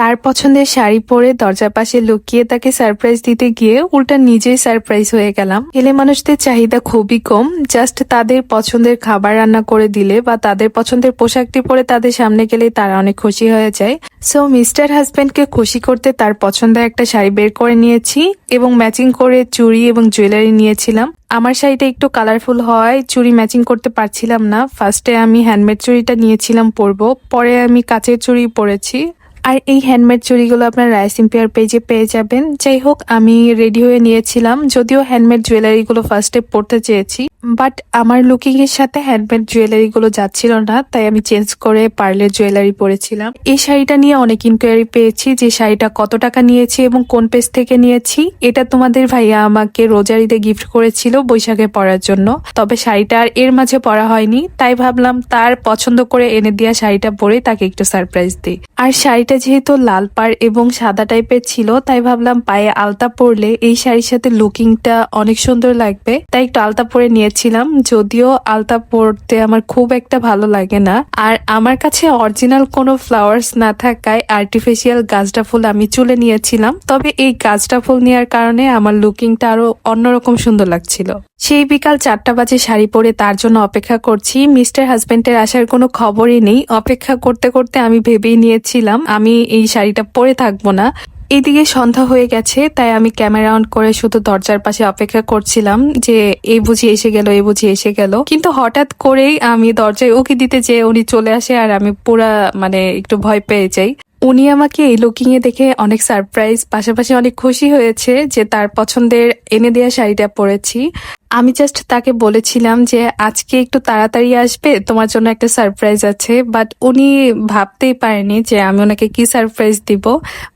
তার পছন্দের শাড়ি পরে দরজার পাশে লুকিয়ে তাকে সারপ্রাইজ দিতে গিয়ে উল্টা নিজেই সারপ্রাইজ হয়ে গেলাম। ছেলে মানুষদের চাহিদা খুবই কম। জাস্ট তাদের পছন্দের খাবার রান্না করে দিলে বা তাদের পছন্দের পোশাকটি পরে তাদের সামনে গেলে তারা অনেক খুশি হয়ে যায়। সো মিস্টার হাজব্যান্ডকে খুশি করতে তার পছন্দের একটা শাড়ি বের করে নিয়েছি এবং ম্যাচিং করে চুড়ি এবং জুয়েলারি নিয়েছিলাম। আমার শাড়িটা একটু কালারফুল হওয়ায় চুড়ি ম্যাচিং করতে পারছিলাম না। ফার্স্টে আমি হ্যান্ডমেড চুড়িটা নিয়েছিলাম পরবো, পরে আমি কাচের চুড়ি পরেছি। আর এই হ্যান্ডমেড চুড়িগুলো আপনার রাইস ইম্পিয়ার পেজে পেয়ে যাবেন। যাই হোক, আমি রেডি হয়ে নিয়েছিলাম, যদিও হ্যান্ডমেড জুয়েলারিগুলো ফার্স্টে পড়তে চেয়েছি। বাট আমার লুকিং এর সাথে হ্যান্ডমেড জুয়েলারিগুলো যাচ্ছিল না, তাই আমি চেঞ্জ করে পার্লের জুয়েলারি পরেছিলাম। এই শাড়িটা নিয়ে অনেক ইনকোয়ারি পেয়েছি যে শাড়িটা কত টাকা নিয়েছি এবং কোন পেজ থেকে নিয়েছি। এটা তোমাদের ভাইয়া আমাকে রোজারিতে গিফট করেছিল বৈশাখে পরার জন্য। তবে শাড়িটা আর এর মাঝে পরা হয়নি, তাই ভাবলাম তার পছন্দ করে এনে দেওয়া শাড়িটা পরে তাকে একটু সারপ্রাইজ দিই। আর শাড়িটা যেহেতু লাল পাড় এবং সাদা টাইপের ছিল, তাই ভাবলাম পায়ে আলতা পরলে এই শাড়ির সাথে লুকিংটা অনেক সুন্দর লাগবে। তাই একটু আলতা পরে নিয়েছিলাম যদিও আলতা পরতে আমার খুব একটা ভালো লাগে না। আর আমার কাছে অরিজিনাল কোনো ফ্লাওয়ার্স না থাকায় আর্টিফিশিয়াল গাছটা ফুল আমি চুলে নিয়েছিলাম। তবে এই গাছটা ফুল নেওয়ার কারণে আমার লুকিংটা আরও অন্যরকম সুন্দর লাগছিল। সেই বিকাল চারটা বাজে শাড়ি পরে তার জন্য অপেক্ষা করছি। মিস্টার হাজবেন্ডের আসার কোনো খবরই নেই। অপেক্ষা করতে করতে আমি ভেবেই নিয়েছিলাম, আমি এই শাড়িটা পরে থাকব না। এদিকে সন্ধ্যা হয়ে গেছে, তাই আমি ক্যামেরা অন করে শুধু দরজার পাশে অপেক্ষা করছিলাম যে এই বুঝি এসে গেল, এই বুঝি এসে গেল। কিন্তু হঠাৎ করেই আমি দরজায় উকি দিতে যে উনি চলে আসে আর আমি পুরা মানে একটু ভয় পেয়ে যাই। উনি আমাকে এই লুকিং এ দেখে অনেক সারপ্রাইজ, পাশাপাশি অনেক খুশি হয়েছে যে তার পছন্দের এনে দেওয়া শাড়িটা পরেছি। আমি জাস্ট তাকে বলেছিলাম যে, আজকে একটু তাড়াতাড়ি আসবে, তোমার জন্য একটা সারপ্রাইজ আছে। বাট উনি ভাবতেই পারেনি যে, আমি ওনাকে কি সারপ্রাইজ দিব?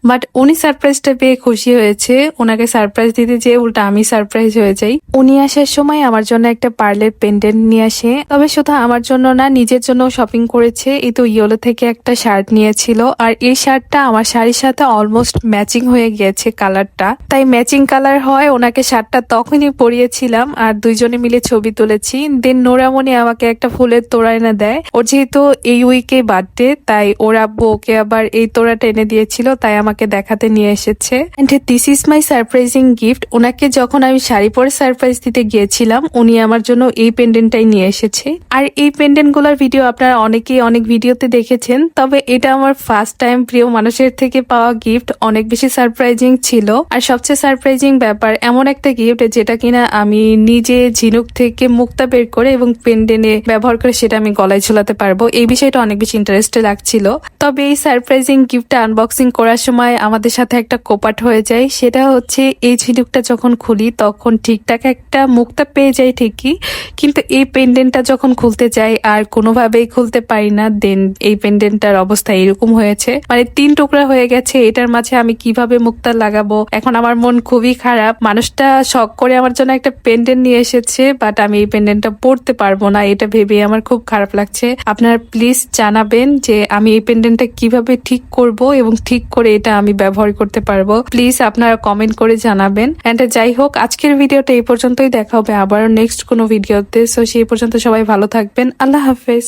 বাট উনি সারপ্রাইজটা পেয়ে খুশি হয়েছে। ওনাকে সারপ্রাইজ দিতে যেয়ে উল্টা আমি সারপ্রাইজ হয়ে যাই। উনি আসার সময় আমার জন্য একটা পার্লের পেন্ডেন্ট নিয়ে আসে। তবে শুধু আমার জন্য না, নিজের জন্য শপিং করেছে। এই তো ইয়েলো থেকে একটা শার্ট নিয়েছিল। আর এই শার্টটা আমার শাড়ির সাথে অলমোস্ট ম্যাচিং হয়ে গিয়েছে কালারটা তাই ম্যাচিং কালার হয়, ওনাকে শার্টটা তখনই পরিয়েছিলাম। আর দুইজনে মিলে ছবি তুলেছি। দেন নোরামণি আমাকে একটা ফুলের তোড়া এনে দেয়। ওর যেহেতু এই উইকে বার্থডে, তাই ওর আব্বু ওকে আবার এই তোড়াটা এনে দিয়েছিল, তাই আমাকে দেখাতে নিয়ে এসেছে। And this is my surprising gift ওনাকে যখন আমি শাড়ি পরে সারপ্রাইজ দিতে গিয়েছিলাম, উনি আমার জন্য এই পেন্ডেন্টটাই নিয়ে এসেছে। আর এই পেন্ডেন্টগুলার ভিডিও আপনারা অনেকেই অনেক ভিডিওতে দেখেছেন, তবে এটা আমার ফার্স্ট টাইম প্রিয় মানুষের থেকে পাওয়া গিফট অনেক বেশি সারপ্রাইজিং ছিল। আর সবচেয়ে সারপ্রাইজিং ব্যাপার এমন একটা গিফট যেটা কিনা আমি নিজে ঝিনুক থেকে মুক্তা বের করে এবং পেন্ডেনে ব্যবহার করে সেটা আমি গলায় ঝুলাতে পারব। এই বিষয়টা অনেক বেশি ইন্টারেস্টে লাগছিল। তবে এই সারপ্রাইজিং গিফটটা আনবক্সিং করার সময় আমাদের সাথে একটা কোপাট হয়ে যায়। সেটা হচ্ছে এই ঝিনুকটা যখন খুলি তখন ঠিকঠাক একটা মুক্তা পেয়ে যাই ঠিকই, কিন্তু এই পেন্ডেন্টটা যখন খুলতে যাই আর কোনোভাবেই খুলতে পারি না দেন এই পেন্ডেন্টটার অবস্থা এরকম হয়েছে। মানে তিন টুকরা হয়ে গেছে, এটার মাঝে আমি কীভাবে মুক্তা লাগাবো? এখন আমার মন খুবই খারাপ। মানুষটা শখ করে আমার জন্য একটা পেন্ডেন্ট নিয়ে এসেছে বাট আমি এই পেন্ডেন্টটা পড়তে পারব না, এটা ভেবে আমার খুব খারাপ লাগছে। আপনারা প্লিজ জানাবেন যে আমি এই পেন্ডেন্টটা কীভাবে ঠিক করব এবং ঠিক করে এটা আমি ব্যবহার করতে পারব। প্লিজ আপনারা কমেন্ট করে জানাবেন। এন্ড যাই হোক, আজকের ভিডিওটা এই পর্যন্তই, দেখা হবে আবারও নেক্সট কোনো ভিডিওতে। সো সেই পর্যন্ত সবাই ভালো থাকবেন। আল্লাহ হাফেজ।